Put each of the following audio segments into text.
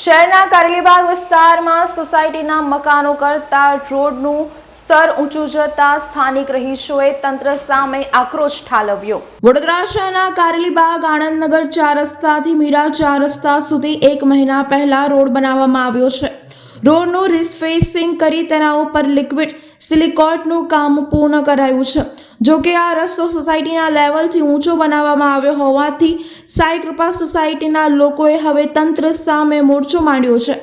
શહેરના કારેલીબાગ વિસ્તારમાં સોસાયટીના મકાનો કરતા રોડનું સ્તર ઊંચું જતા સ્થાનિક રહીશોએ તંત્ર સામે આક્રોશ ઠાલવ્યો. વડોદરા શહેરના કારેલીબાગ આણંદનગર ચાર રસ્તાથી મીરા ચાર રસ્તા સુધી એક મહિના પહેલા રોડ બનાવવામાં આવ્યો છે. રોડનું રિસફેસિંગ કરી તેના ઉપર લિક્વિડ સિલિકોટનું કામ પૂર્ણ કરાયું છે. જો કે આ રસ્તો સોસાયટીના લેવલથી ઊંચો બનાવવામાં આવ્યો હોવાથી સાઈ કૃપા સોસાયટીના લોકોએ હવે તંત્ર સામે મોરચો માંડ્યો છે.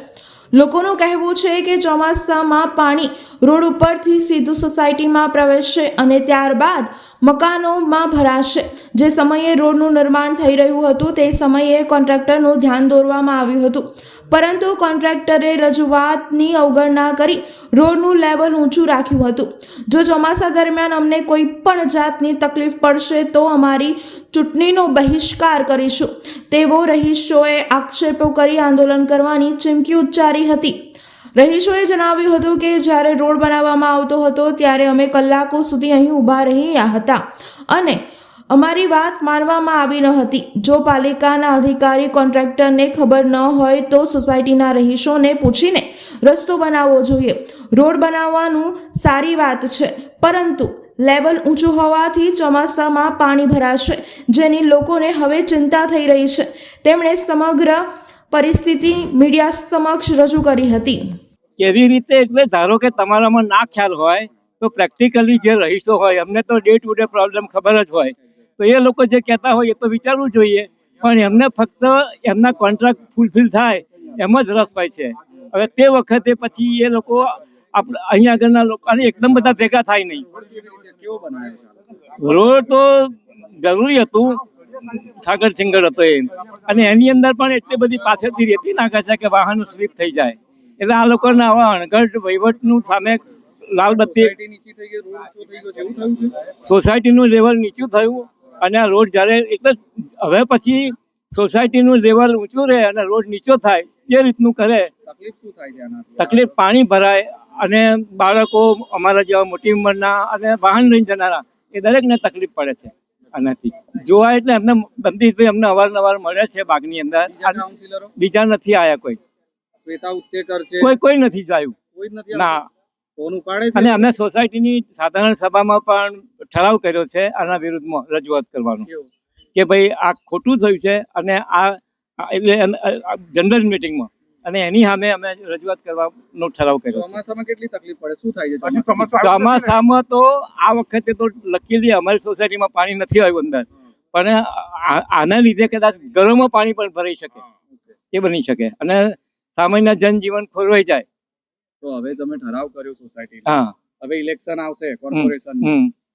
લોકોનું કહેવું છે કે ચોમાસામાં પાણી રોડ ઉપરથી સીધું સોસાયટીમાં પ્રવેશશે અને ત્યારબાદ મકાનોમાં ભરાશે. જે સમયે રોડનું નિર્માણ થઈ રહ્યું હતું તે સમયે કોન્ટ્રાક્ટરનું ધ્યાન દોરવામાં આવ્યું હતું. પરંતુ કોન્ટ્રાક્ટરે રજૂઆતની અવગણના કરી રોડનું લેવલ ઊંચું રાખ્યું હતું. જો ચોમાસા દરમિયાન અમને કોઈ પણ જાતની તકલીફ પડશે તો અમારી ચૂંટણીનો બહિષ્કાર કરીશું. તેવો રહીશોએ આક્ષેપો કરી આંદોલન કરવાની ચીમકી ઉચ્ચારી હતી. રહીશોએ જણાવ્યું હતું કે જ્યારે રોડ બનાવવામાં આવતો હતો ત્યારે અમે કલાકો સુધી અહીં ઊભા રહ્યા હતા. અને અમારી વાત માનવામાં આવી ન હતી. જો પાલિકાના અધિકારી કોન્ટ્રાક્ટરને ખબર ન હોય તો સોસાયટીના રહીશોને પૂછીને રસ્તો બનાવવો જોઈએ. રોડ બનાવવાનું સારી વાત છે, પરંતુ લેવલ ઊંચું હોવાથી ચોમાસામાં પાણી ભરાશે, જેની લોકોને હવે ચિંતા થઈ રહી છે. તેમણે સમગ્ર પરિસ્થિતિ મીડિયા સમક્ષ રજૂ કરી હતી. કેવી રીતે એટલે ધારો કે તમારામાં ના ખ્યાલ હોય, તો પ્રેક્ટિકલી જે રહીશો હોય અમને તો ડે ટુ ડે પ્રોબ્લેમ ખબર જ હોય. તો એ લોકો જે કહેતા હોય એ તો વિચારવું જોઈએ. પણ એમને ફક્ત એમના કોન્ટ્રાક્ટ ફૂલફિલ થાય એમ જ રસ હોય છે. હવે તે વખતે પછી એ લોકો અહીંયા આગળના લોકો એકદમ બધા ભેગા થાય નહીં. રોડ તો જરૂરી હતું સાગર ચિંગર હતો એ. અને એની અંદર પણ એટલી બધી પાછળથી રેતી નાખે છે કે વાહનો સ્લીપ થઈ જાય. એટલે આ લોકોને આવા અણઘડ વહીવટનું સામે લાલ બત્તી સોસાયટીનું લેવલ નીચું થયું. અને આ રોડ જ્યારે એટલે હવે પછી સોસાયટીનું લેવલ ઊંચું રહે અને રોડ નીચો થાય એ રીતનું કરે. તકલીફ પાણી ભરાય અને બાળકો અમારા જેવા મોટી ઉંમરના અને વાહન લઈને જનારા એ દરેકને તકલીફ પડે છે આનાથી. જોવા એટલે એમને બંદીશભાઈ અમને અવારનવાર મળે છે બાગની અંદર. બીજા નથી આયા કોઈ. કોઈ કોઈ નથી જાયું ના. અને અમે સોસાયટીની સાધારણ સભામાં પણ ઠરાવ કર્યો છે આના વિરુદ્ધમાં રજૂઆત કરવાનો. કે ભાઈ આ ખોટું થયું છે અને આ એટલે જનરલ મિટિંગમાં. અને એની સામે અમે રજૂઆત કરવાનો ઠરાવ કર્યો ચોમાસામાં કેટલી તકલીફ પડે? શું થાય છે ચોમાસામાં? તો આ વખતે તો લકીલી અમારી સોસાયટીમાં પાણી નથી આવ્યું અંદર. પણ આના લીધે કદાચ ઘરોમાં પાણી પણ ભરાઈ શકે. એ બની શકે. અને સામાન્ય જનજીવન ખોરવાઈ જાય. તો હવે તમે ઠરાવ કર્યો સોસાયટી હવે ઇલેક્શન આવશે કોર્પોરેશન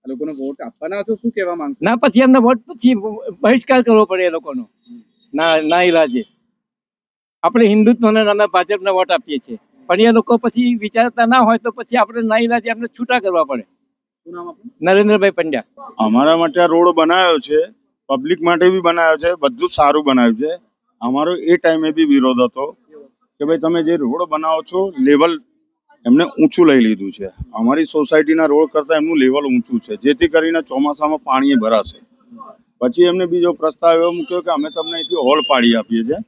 લોકોને વોટ આપવાના છો શું કહેવા માંગશો? ના પછી એમને વોટ પછી બહિષ્કાર કરવો પડે એ લોકોનો. ના ના ઇલાજે આપણે હિન્દુત્વને ભાજપને વોટ આપીએ છીએ. પણ એ લોકો પછી વિચારતા ના હોય તો પછી આપણે ના ઇલાજે આપણે છૂટા કરવા પડે. શું નામ આપણું નરેન્દ્રભાઈ પંડ્યા. અમારા માટે આ રોડ બનાવ્યો છે પબ્લિક માટે બી બનાવ્યો છે બધું સારું બનાવ્યું છે. અમારો એ ટાઈમે બી વિરોધ હતો કે ભાઈ તમે જે રોડ બનાવો છો લેવલ એમને ઊંચું લઈ લીધું છે. અમારી સોસાયટીના રોડ કરતાં એમનું લેવલ ઊંચું છે. જેથી કરીને ચોમાસામાં પાણી ભરાશે. પછી એમને બીજો પ્રસ્તાવ એવો મૂક્યો કે અમે તમને અહીંથી હોલ પાડી આપીએ છીએ.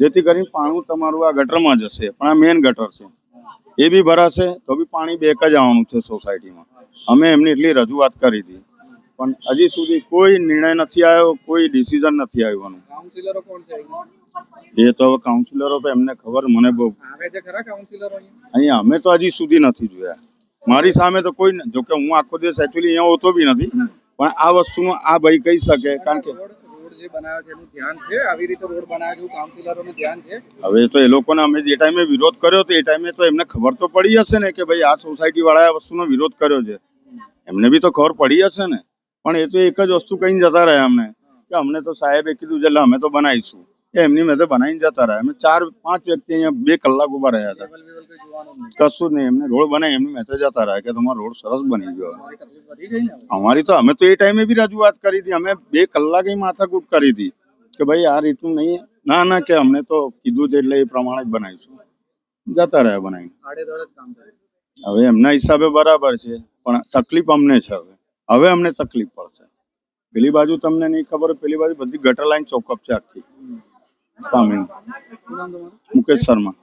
જેથી કરીને પાણી તમારું આ ગટરમાં જશે, પણ આ મેઇન ગટર છે. એ બી ભરાશે તો બી પાણી બેક જ આવવાનું છે સોસાયટીમાં. અમે એમની એટલી રજૂઆત કરી હતી. પણ હજી સુધી કોઈ નિર્ણય નથી આવ્યો કોઈ ડિસિઝન નથી આવ્યું કાઉન્સિલરો કોણ છે એ તો હવે કાઉન્સિલરો તો એમને ખબર મને બહુ આવે છે ખરા કાઉન્સિલરો અહીંયા? અમે તો હજી સુધી નથી જોયા. મારી સામે તો કોઈ જોકે હું આખો દિવસ એકચ્યુઅલી અહીંયા હોતો બી નથી પણ આ વસ્તુ આ ભાઈ કહી શકે કારણ કે રોડ રોડ જે બનાવ્યો છે એનું ધ્યાન છે આવી રીતે રોડ બનાવ્યો છે કાઉન્સિલરોનું ધ્યાન છે? હવે તો એ લોકોને અમે જે ટાઈમે વિરોધ કર્યો તો એ ટાઈમે તો એમને ખબર તો પડી હશે ને કે ભાઈ આ સોસાયટી વાળાએ વસ્તુનો વિરોધ કર્યો છે. એમને બી તો ખબર પડી હશે ને. પણ એ તો એક જ વસ્તુ કહીને જતા રહ્યા અમને કે અમને તો સાહેબે કીધું એટલે અમે તો બનાવીશું. એમની મેં તો બનાવીને જતા રહ્યા. અમે ચાર પાંચ વ્યક્તિ અહીંયા બે કલાક ઊભા રહ્યા હતા. કશું નહીં એમને રોડ બનાવી એમની મેં તો જતા રહ્યા કે તમારો રોડ સરસ બની ગયો? અમારી તો અમે તો એ ટાઈમે બી રજૂઆત કરી હતી. અમે બે કલાક માથાકૂટ કરી હતી કે ભાઈ આ રીતનું નહીં. ના ના કે અમને તો કીધું છે એટલે એ પ્રમાણે જ બનાવીશું. જતા રહ્યા કરે હવે એમના હિસાબે બરાબર છે પણ તકલીફ અમને છે હવે. હવે અમને તકલીફ પડશે. પેલી બાજુ તમને નહીં ખબર, પેલી બાજુ બધી ગટર લાઈન ચોકઅપ છે આખી. સામે મુકેશ શર્મા.